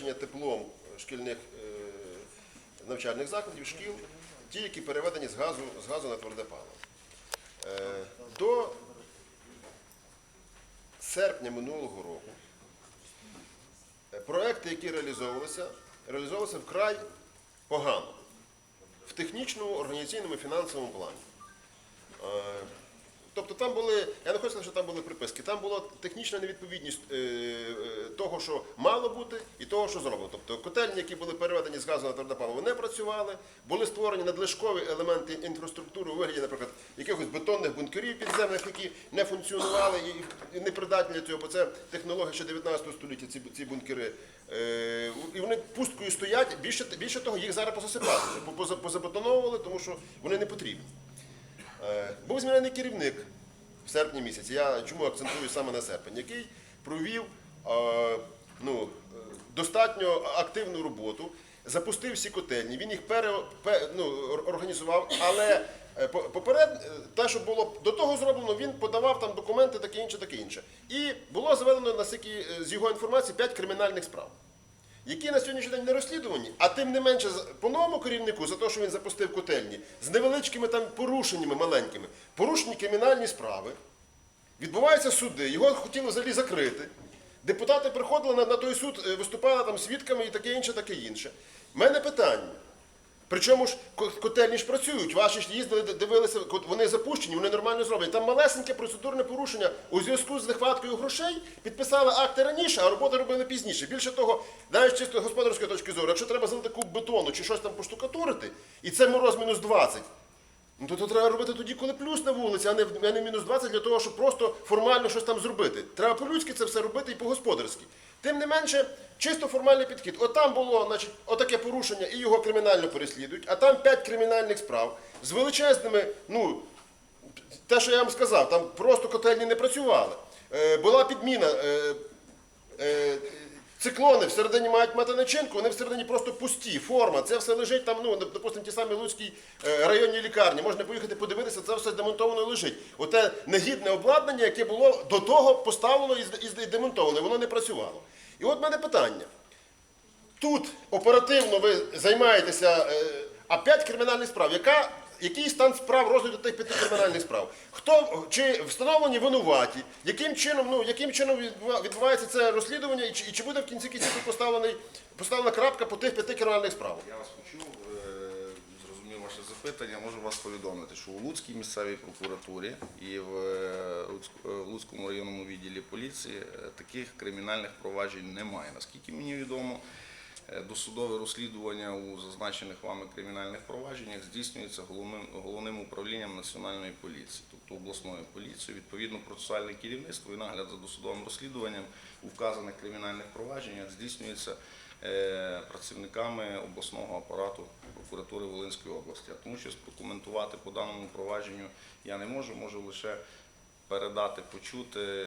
забезпечення теплом шкільних е, навчальних закладів, шкіл, ті, які переведені з газу, з газу на тверде паливо. Е, До серпня минулого року е, проекти, які реалізовувалися, реалізовувалися вкрай погано в технічному, організаційному і фінансовому плані. Тобто там були, я не хочу сказати, що там були приписки, там була технічна невідповідність е, е, того, що мало бути, і того, що зроблено. Тобто котельні, які були переведені з газу на тверде паливо, не працювали, були створені надлишкові елементи інфраструктури у вигляді, наприклад, якихось бетонних бункерів підземних, які не функціонували і- не придатні для цього, бо це технологія ще 19 століття, ці, ці бункери. Е, і вони пусткою стоять, більше, більше того, їх зараз пососипали, вже, поза- позабетоновували, тому що вони не потрібні. Е, Був змінений керівник в серпні місяці. Я чому акцентую саме на серпень, який провів е, ну, достатньо активну роботу, запустив всі котельні, він їх пере, пе- ну, організував, але е, поперед те, що було до того зроблено, він подавав там документи, таке інше, таке інше. І було заведено е, з його інформації 5 кримінальних справ які на сьогоднішній день не розслідувані, а тим не менше по новому керівнику за те, що він запустив котельні, з невеличкими там порушеннями маленькими, порушені кримінальні справи, відбуваються суди, його хотіли взагалі закрити. Депутати приходили на, на той суд, е, виступали там свідками і таке інше, таке інше. У мене питання. Причому ж ко- котельні ж працюють, ваші ж їздили, дивилися, вони запущені, вони нормально зроблені. Там малесеньке процедурне порушення у зв'язку з нехваткою грошей підписали акти раніше, а роботи робили пізніше. Більше того, навіть чисто господарської точки зору, якщо треба залити куб бетону чи щось там поштукатурити, і це мороз мінус 20, Ну, то, то треба робити тоді, коли плюс на вулиці, а не, а не мінус 20 для того, щоб просто формально щось там зробити. Треба по-людськи це все робити і по-господарськи. Тим не менше, чисто формальний підхід. От там було значить, отаке порушення, і його кримінально переслідують, а там 5 кримінальних справ з величезними, ну, те, що я вам сказав, там просто котельні не працювали. Е, була підміна. Е, е, Циклони всередині мають мати начинку, вони всередині просто пусті, форма. Це все лежить там, ну, допустимо, ті самі Луцькій е, районній лікарні. Можна поїхати подивитися, це все демонтовано лежить. Оте негідне обладнання, яке було до того поставлено і демонтоване, воно не працювало. І от в мене питання. Тут оперативно ви займаєтеся, е, а п'ять кримінальних справ. Яка, який стан справ розгляду тих п'яти кримінальних справ? Хто чи встановлені винуваті? Яким чином, ну яким чином відбува- відбувається це розслідування, і чи, і чи буде в кінці кінців поставлений поставлена крапка по тих п'яти кримінальних справах? Я вас почув, е, ваше запитання. Можу вас повідомити, що у Луцькій місцевій прокуратурі і в е, е, Луцькому районному відділі поліції таких кримінальних проваджень немає. Наскільки мені відомо, досудове розслідування у зазначених вами кримінальних провадженнях здійснюється головним, головним управлінням національної поліції, тобто обласною поліцією. Відповідно, процесуальне керівництво і нагляд за досудовим розслідуванням у вказаних кримінальних провадженнях здійснюється е, працівниками обласного апарату прокуратури Волинської області. А тому що прокоментувати по даному провадженню я не можу, можу лише передати, почути